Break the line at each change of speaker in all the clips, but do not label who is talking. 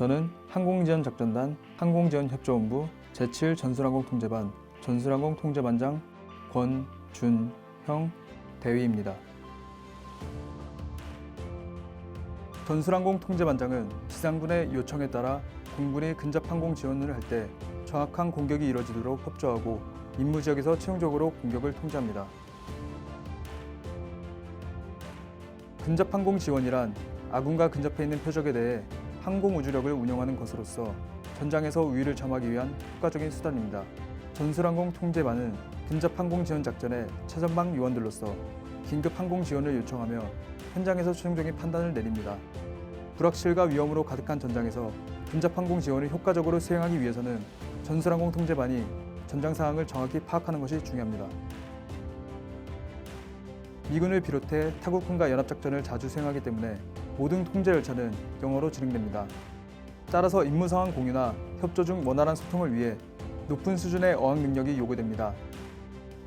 저는 항공지원작전단 항공지원협조본부 제7 전술항공통제반 전술항공통제반장 권준형 대위입니다. 전술항공통제반장은 지상군의 요청에 따라 공군이 근접항공 지원을 할 때 정확한 공격이 이뤄지도록 협조하고 임무 지역에서 최종적으로 공격을 통제합니다. 근접항공 지원이란 아군과 근접해 있는 표적에 대해 항공 우주력을 운영하는 것으로서 전장에서 우위를 점하기 위한 효과적인 수단입니다. 전술항공 통제반은 근접 항공 지원 작전의 최전방 요원들로서 긴급 항공 지원을 요청하며 현장에서 최종적인 판단을 내립니다. 불확실과 위험으로 가득한 전장에서 근접 항공 지원을 효과적으로 수행하기 위해서는 전술항공 통제반이 전장 상황을 정확히 파악하는 것이 중요합니다. 미군을 비롯해 타국군과 연합작전을 자주 수행하기 때문에 모든 통제 열차는 영어로 진행됩니다. 따라서 임무 상황 공유나 협조 중 원활한 소통을 위해 높은 수준의 어학 능력이 요구됩니다.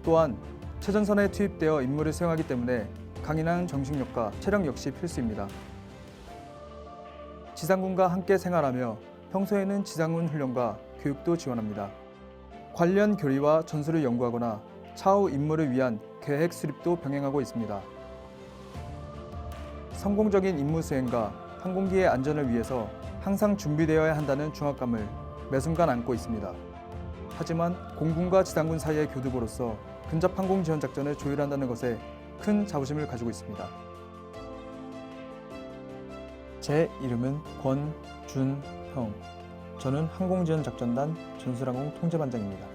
또한 최전선에 투입되어 임무를 수행하기 때문에 강인한 정신력과 체력 역시 필수입니다. 지상군과 함께 생활하며 평소에는 지상군 훈련과 교육도 지원합니다. 관련 교리와 전술을 연구하거나 차후 임무를 위한 계획 수립도 병행하고 있습니다. 성공적인 임무 수행과 항공기의 안전을 위해서 항상 준비되어야 한다는 중압감을 매 순간 안고 있습니다. 하지만 공군과 지상군 사이의 교두보로서 근접 항공 지원 작전을 조율한다는 것에 큰 자부심을 가지고 있습니다. 제 이름은 권준형. 저는 항공지원작전단 전술항공 통제반장입니다.